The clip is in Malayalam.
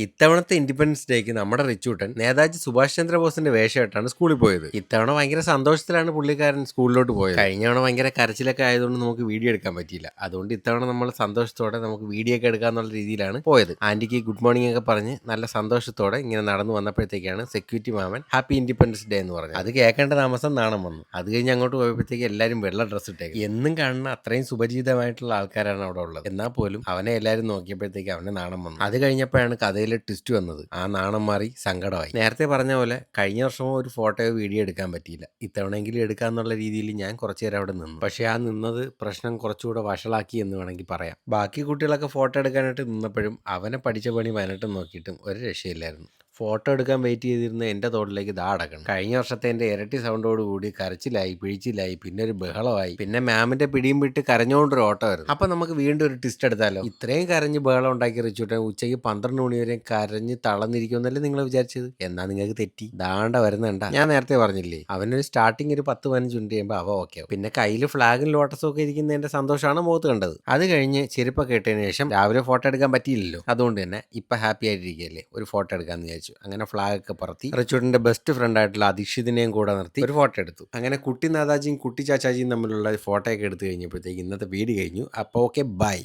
ഇത്തവണത്തെ ഇൻഡിപെൻഡൻസ് ഡേക്ക് നമ്മുടെ റിച്ചൂട്ടൻ നേതാജി സുഭാഷ് ചന്ദ്രബോസിന്റെ വേഷമായിട്ടാണ് സ്കൂളിൽ പോയത്. ഇത്തവണ ഭയങ്കര സന്തോഷത്തിലാണ് പുള്ളിക്കാരൻ സ്കൂളിലോട്ട് പോയത്. കഴിഞ്ഞ തവണ ഭയങ്കര കരച്ചിലൊക്കെ ആയതുകൊണ്ട് നമുക്ക് വീഡിയോ എടുക്കാൻ പറ്റിയില്ല. അതുകൊണ്ട് ഇത്തവണ നമ്മൾ സന്തോഷത്തോടെ നമുക്ക് വീഡിയോ ഒക്കെ എടുക്കാന്നുള്ള രീതിയിലാണ് പോയത്. ആന്റിക്ക് ഗുഡ് മോർണിംഗ് ഒക്കെ പറഞ്ഞ് നല്ല സന്തോഷത്തോടെ ഇങ്ങനെ നടന്നു വന്നപ്പോഴത്തേക്കാണ് സെക്യൂരിറ്റി മാമൻ ഹാപ്പി ഇൻഡിപെൻഡൻസ് ഡേ എന്ന് പറഞ്ഞത്. അത് കേൾക്കേണ്ട താമസം നാണം വന്നു. അത് കഴിഞ്ഞ് അങ്ങോട്ട് പോയപ്പോഴത്തേക്ക് എല്ലാവരും വെള്ള ഡ്രസ്സ് ഇട്ടേക്ക് എന്നും കാണുന്ന അത്രയും സുപരിചിതമായിട്ടുള്ള ആൾക്കാരാണ് അവിടെ ഉള്ളത്. എന്നാൽ പോലും അവനെ എല്ലാവരും നോക്കിയപ്പോഴത്തേക്ക് അവനെ നാണം വന്നു. അത് കഴിഞ്ഞപ്പോഴാണ് കഥയിലെ ട്വിസ്റ്റ് വന്നത്. ആ നാണം മാറി സങ്കടമായി. നേരത്തെ പറഞ്ഞ പോലെ കഴിഞ്ഞ വർഷമോ ഒരു ഫോട്ടോയോ വീഡിയോ എടുക്കാൻ പറ്റിയില്ല. ഇത്തവണയെങ്കിലും എടുക്കാന്നുള്ള രീതിയിൽ ഞാൻ കുറച്ചു നേരം അവിടെ നിന്നു. പക്ഷേ ആ നിന്നത് പ്രശ്നം കുറച്ചുകൂടെ വഷളാക്കി എന്ന് വേണമെങ്കിൽ പറയാം. ബാക്കി കുട്ടികളൊക്കെ ഫോട്ടോ എടുക്കാനായിട്ട് നിന്നപ്പോഴും അവനെ പഠിച്ച പണി പതിനെട്ടും നോക്കിയിട്ടും ഒരു രക്ഷയില്ലായിരുന്നു. ഫോട്ടോ എടുക്കാൻ വെയിറ്റ് ചെയ്തിരുന്ന എന്റെ തോട്ടിലേക്ക് ദാ അടക്കണം. കഴിഞ്ഞ വർഷത്തെ എന്റെ ഇരട്ടി സൗണ്ടോട് കൂടി കരച്ചിലായി പിഴിച്ചിലായി പിന്നെ ഒരു ബഹളമായി. പിന്നെ മാമിന്റെ പിടിയും വിട്ട് കരഞ്ഞുകൊണ്ടൊരു ഓട്ടം വരുന്നു. അപ്പൊ നമുക്ക് വീണ്ടും ഒരു ടിസ്റ്റ് എടുത്താലോ? ഇത്രയും കരഞ്ഞ് ബഹളം ഉണ്ടാക്കി റിച്ചൂട്ടെ ഉച്ചയ്ക്ക് പന്ത്രണ്ട് മണി വരെ കരഞ്ഞ് തളർന്നിരിക്കുമെന്നല്ലേ നിങ്ങൾ വിചാരിച്ചത്? എന്നാ നിങ്ങൾക്ക് തെറ്റി. ദാണ്ട വരുന്നുണ്ട. ഞാൻ നേരത്തെ പറഞ്ഞില്ലേ അവനൊരു സ്റ്റാർട്ടിങ് ഒരു പത്ത് പതിനഞ്ച് മിനിറ്റ് ചെയ്യുമ്പോൾ അവ ഓക്കെ പിന്നെ കയ്യിൽ ഫ്ലാഗും ലോട്ടസും ഒക്കെ ഇരിക്കുന്നതിന്റെ സന്തോഷമാണ് മുഖത്ത് കണ്ടത്. അത് കഴിഞ്ഞ് ചെരുപ്പൊക്കെ ഇട്ടതിന് ശേഷം രാവിലെ ഫോട്ടോ എടുക്കാൻ പറ്റിയില്ലല്ലോ. അതുകൊണ്ട് തന്നെ ഇപ്പൊ ഹാപ്പി ആയിട്ടിരിക്കുകയല്ലേ? ഒരു ഫോട്ടോ എടുക്കാന്ന് വിചാരിച്ചു. അങ്ങനെ ഫ്ലാഗ് ഒക്കെ പറത്തി. റിച്ചൂട്ടിന്റെ ബെസ്റ്റ് ഫ്രണ്ട് ആയിട്ടുള്ള അധീക്ഷിതിനെയും കൂടെ നിർത്തി. ഒരു ഫോട്ടോ എടുത്തു. അങ്ങനെ കുട്ടി നാദാജിയും കുട്ടി ചാച്ചാജിയും തമ്മിലുള്ള ഫോട്ടോ ഒക്കെ എടുത്തു കഴിഞ്ഞപ്പോഴത്തേക്ക് ഇന്നത്തെ വീട് കഴിഞ്ഞു. അപ്പോൾ ഓക്കെ ബൈ